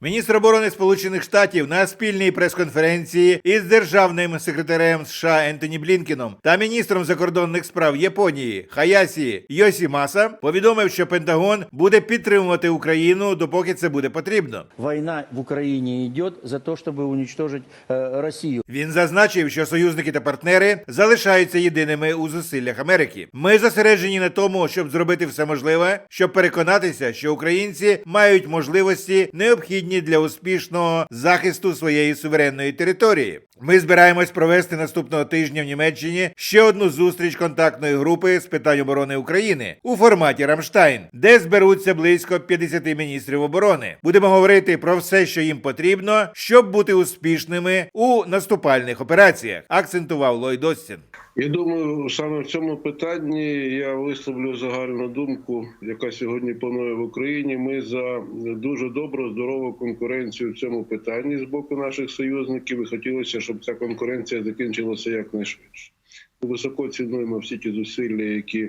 Міністр оборони Сполучених Штатів на спільній прес-конференції із державним секретарем США Ентоні Блінкеном та міністром закордонних справ Японії Хаясі Йосімаса повідомив, що Пентагон буде підтримувати Україну допоки це буде потрібно. Война в Украине идет за то, чтобы уничтожить э, Россию. Він зазначив, що союзники та партнери залишаються єдиними у зусиллях Америки. Ми зосереджені на тому, щоб зробити все можливе, щоб переконатися, що українці мають можливості необхідні для успішного захисту своєї суверенної території. Ми збираємось провести наступного тижня в Німеччині ще одну зустріч контактної групи з питань оборони України у форматі Рамштайн, де зберуться близько 50 міністрів оборони. Будемо говорити про все, що їм потрібно, щоб бути успішними у наступальних операціях. Акцентував Ллойд Остін. Я думаю, саме в цьому питанні я висловлю загальну думку, яка сьогодні панує в Україні. Ми за дуже добру, здорову конкуренцію в цьому питанні з боку наших союзників. І хотілося, щоб ця конкуренція закінчилася якнайшвидше. Ми високо цінуємо всі ті зусилля, які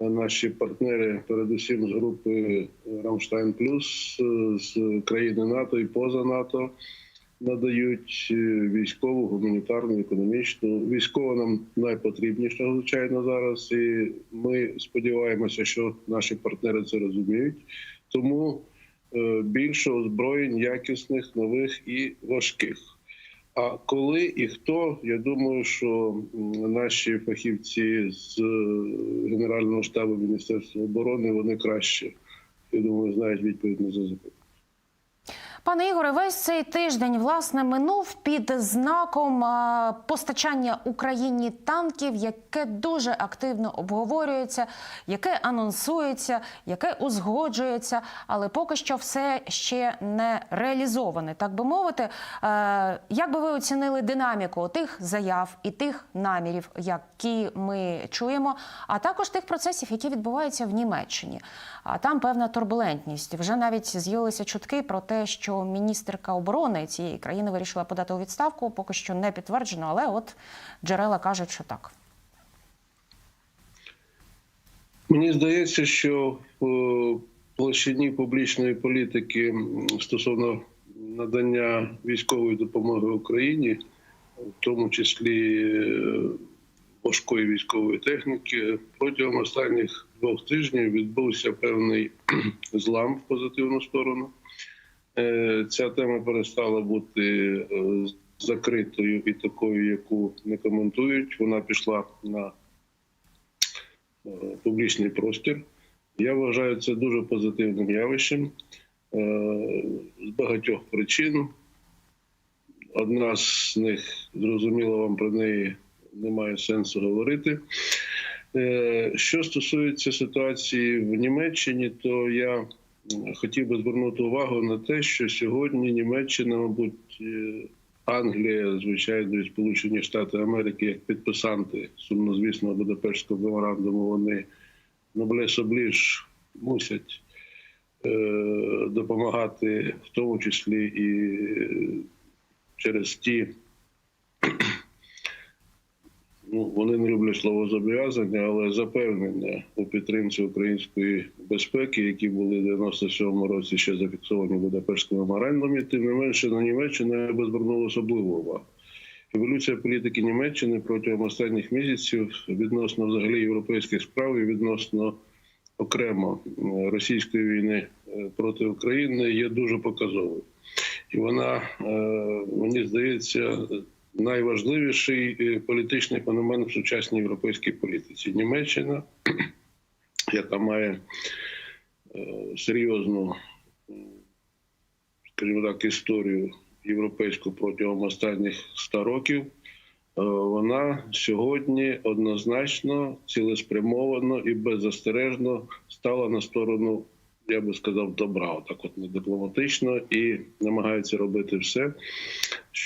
наші партнери, передусім з групи Рамштайн Плюс з країни НАТО і поза НАТО надають е, військову, гуманітарну, економічну. Військова нам найпотрібніша, звичайно, зараз. І ми сподіваємося, що наші партнери це розуміють. Тому е, більше озброєнь якісних, нових і важких. А коли і хто, я думаю, що наші фахівці з е, Генерального штабу Міністерства оборони вони краще, я думаю, знають відповідь на запитання. Пане Ігоре, весь цей тиждень власне минув під знаком постачання Україні танків, яке дуже активно обговорюється, яке анонсується, яке узгоджується, але поки що все ще не реалізоване, так би мовити. Е, як би ви оцінили динаміку тих заяв і тих намірів, які ми чуємо, а також тих процесів, які відбуваються в Німеччині? А там певна турбулентність. Вже навіть з'явилися чутки про те, що міністерка оборони цієї країни вирішила подати у відставку. Поки що не підтверджено, але от джерела кажуть, що так. Мені здається, що в е, площині публічної політики стосовно надання військової допомоги Україні, в тому числі е, важкої військової техніки, протягом останніх двох тижнів відбувся певний злам в позитивну сторону. Е, Ця тема перестала бути е, закритою і такою, яку не коментують. Вона пішла на е, публічний простір. Я вважаю це дуже позитивним явищем з багатьох причин. Одна з них зрозуміло, вам про неї немає сенсу говорити. Що стосується ситуації в Німеччині, то я хотів би звернути увагу на те, що сьогодні Німеччина, мабуть, е, Англія, звичайно, і Сполучені Штати Америки, як підписанти сумнозвісного Будапештського меморандуму, вони обліж мусять е, допомагати, в тому числі і е, через ті. Ну, вони не люблять слово зобов'язання, але запевнення у підтримці української безпеки, які були в 97-му році ще зафіксовані Будапештському меморандумі, тим не менше на Німеччину я би звернув особливу увагу. Еволюція політики Німеччини протягом останніх місяців відносно взагалі європейських справ і відносно окремо е, російської війни е, проти України є дуже показовою. І вона, е, мені здається, найважливіший е, політичний феномен в сучасній європейській політиці. Німеччина, яка має е, серйозну, скажімо так, історію європейську протягом останніх 100 років. е, Вона сьогодні однозначно, цілеспрямовано і беззастережно стала на сторону, я би сказав, добра, так от не дипломатично, і намагається робити все,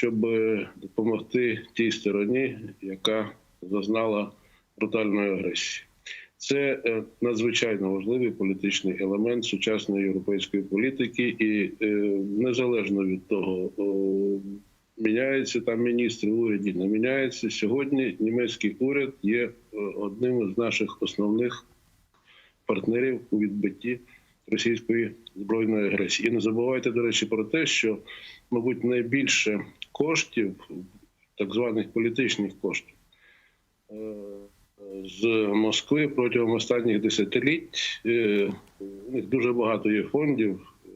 щоб е, допомогти тій стороні, яка зазнала брутальної агресії. Це е, надзвичайно важливий політичний елемент сучасної європейської політики, і е, незалежно від того, міняється там міністр уряді, не міняється сьогодні. Німецький уряд є одним із наших основних партнерів у відбитті російської збройної агресії. І не забувайте, до речі, про те, що, мабуть, найбільше коштів, так званих політичних коштів, е, з Москви протягом останніх десятиліть. Е, У них дуже багато є фондів е,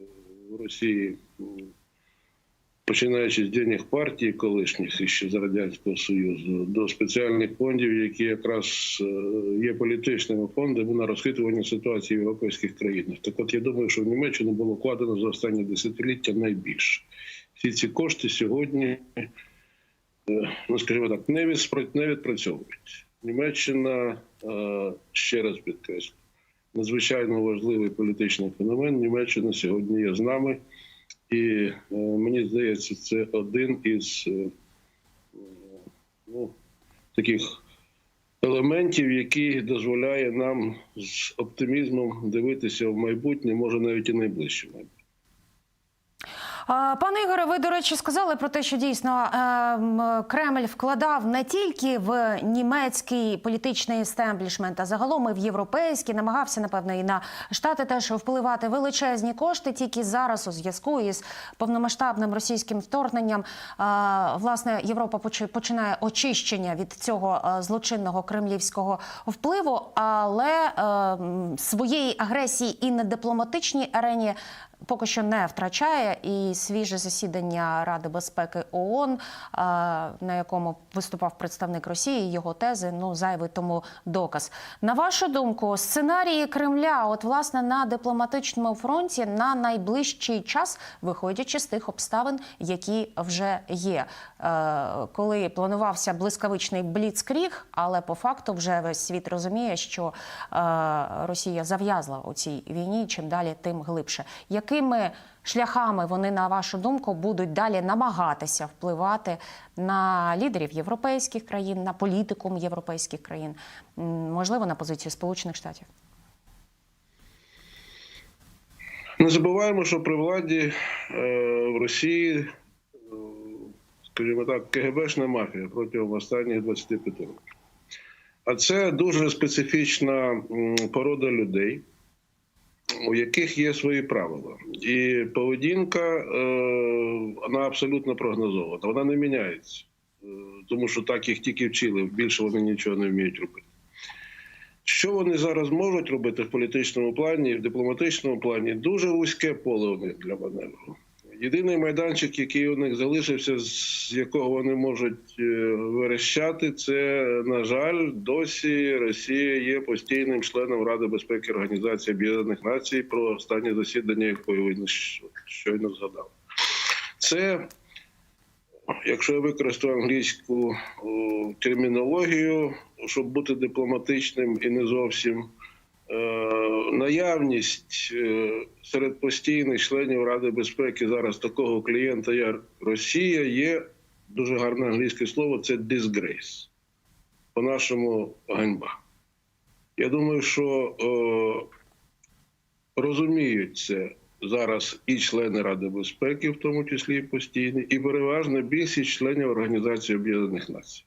в Росії, м, починаючи з денег партії колишніх іще з Радянського Союзу, до спеціальних фондів, які якраз е, є політичними фондами на розхитування ситуації в європейських країнах. Так от я думаю, що в Німеччину було вкладено за останні десятиліття найбільше. Всі ці кошти сьогодні е, ну скажімо так, не відпрацьовують. Німеччина, е, ще раз підкреслю, надзвичайно важливий політичний феномен. Німеччина сьогодні є з нами, і е, мені здається, це один із е, ну, таких елементів, який дозволяє нам з оптимізмом дивитися в майбутнє, може навіть і найближче майбутнє. Пане Ігоре, ви, до речі, сказали про те, що дійсно е, Кремль вкладав не тільки в німецький політичний істеблішмент, а загалом і в європейський, намагався, напевно, і на Штати теж впливати величезні кошти. Тільки зараз у зв'язку із повномасштабним російським вторгненням, власне, Європа почи- починає очищення від цього е, злочинного кремлівського впливу, але е, своєї агресії і на дипломатичній арені поки що не втрачає. І свіже засідання Ради безпеки ООН, е, на якому виступав представник Росії, його тези ну зайвий тому доказ. На вашу думку, сценарії Кремля, от власне на дипломатичному фронті на найближчий час, виходячи з тих обставин, які вже є, Е, коли планувався блискавичний бліцкріг, але по факту вже весь світ розуміє, що е, Росія зав'язла у цій війні. Чим далі, тим глибше. Якими шляхами вони, на вашу думку, будуть далі намагатися впливати на лідерів європейських країн, на політикум європейських країн, можливо, на позицію Сполучених Штатів? Не забуваємо, що при владі е, в Росії, е, скажімо так, КГБшна мафія протягом останніх 25 років. А це дуже специфічна порода людей, у яких є свої правила. І поведінка е, вона абсолютно прогнозована, вона не міняється. Е, Тому що так їх тільки вчили, більше вони нічого не вміють робити. Що вони зараз можуть робити в політичному плані, в дипломатичному плані? Дуже вузьке поле для маневру. Єдиний майданчик, який у них залишився, з якого вони можуть е, верещати, це, на жаль, досі Росія є постійним членом Ради безпеки Організації Об'єднаних Націй, про останнє засідання, якої ви щойно згадали. Це якщо я використаю англійську термінологію, щоб бути дипломатичним і не зовсім наявність е, серед постійних членів Ради безпеки зараз такого клієнта, як Росія, є дуже гарне англійське слово це disgrace. По-нашому ганьба. Я думаю, що е, розуміють це зараз і члени Ради безпеки, в тому числі і постійні, і переважна більшість членів Організації Об'єднаних Націй.